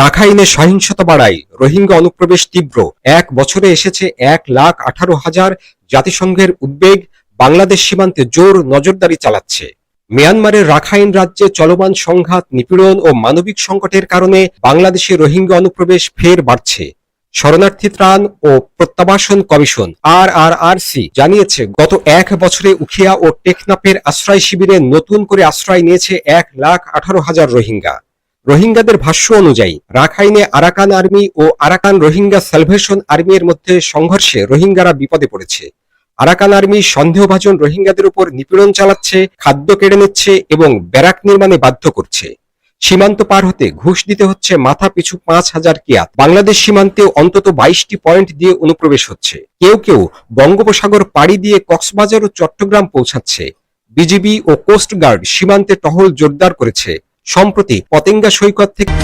রাখাইনে সহিংসতা বাড়ায়। রোহিঙ্গা অনুপ্রবেশ তীব্র। এক বছরে এসেছে এক লাখ আঠারো হাজার জাতিসংঘের উদ্বেগ। বাংলাদেশ সীমান্তে জোর নজরদারি চালাচ্ছে। মিয়ানমারের রাখাইন রাজ্যে চলমান সংঘাত, নিপীড়ন ও মানবিক সংকটের কারণে বাংলাদেশে রোহিঙ্গা অনুপ্রবেশ ফের বাড়ছে। শরণার্থী ত্রাণ ও প্রত্যাবাসন কমিশন আর আর আর সি জানিয়েছে, গত এক বছরে উখিয়া ও টেকনাফের আশ্রয় শিবিরে নতুন করে আশ্রয় নিয়েছে এক লাখ আঠারো হাজার রোহিঙ্গা। রোহিঙ্গাদের ভাষ্য অনুযায়ী, রাখাইনে আরাকান আর্মি ও আরাকান রোহিঙ্গা সালভেশন আর্মির মধ্যে সংঘর্ষে রোহিঙ্গারা বিপদে পড়েছে। আরাকান আর্মি সন্দেহভাজন রোহিঙ্গাদের উপর নিপীড়ন চালাচ্ছে, খাদ্য কেড়ে নিচ্ছে এবং ব্যারাক নির্মাণে বাধ্য করছে। সীমান্ত পার হতে ঘুষ দিতে হচ্ছে মাথা পিছু পাঁচ হাজার কিয়াত। বাংলাদেশ সীমান্তে অন্তত বাইশটি পয়েন্ট দিয়ে অনুপ্রবেশ হচ্ছে। কেউ কেউ বঙ্গোপসাগর পাড়ি দিয়ে কক্সবাজার ও চট্টগ্রাম পৌঁছাচ্ছে। বিজিবি ও কোস্টগার্ড সীমান্তে টহল জোরদার করেছে। সম্প্রতি পতেঙ্গা সৈকত থেকে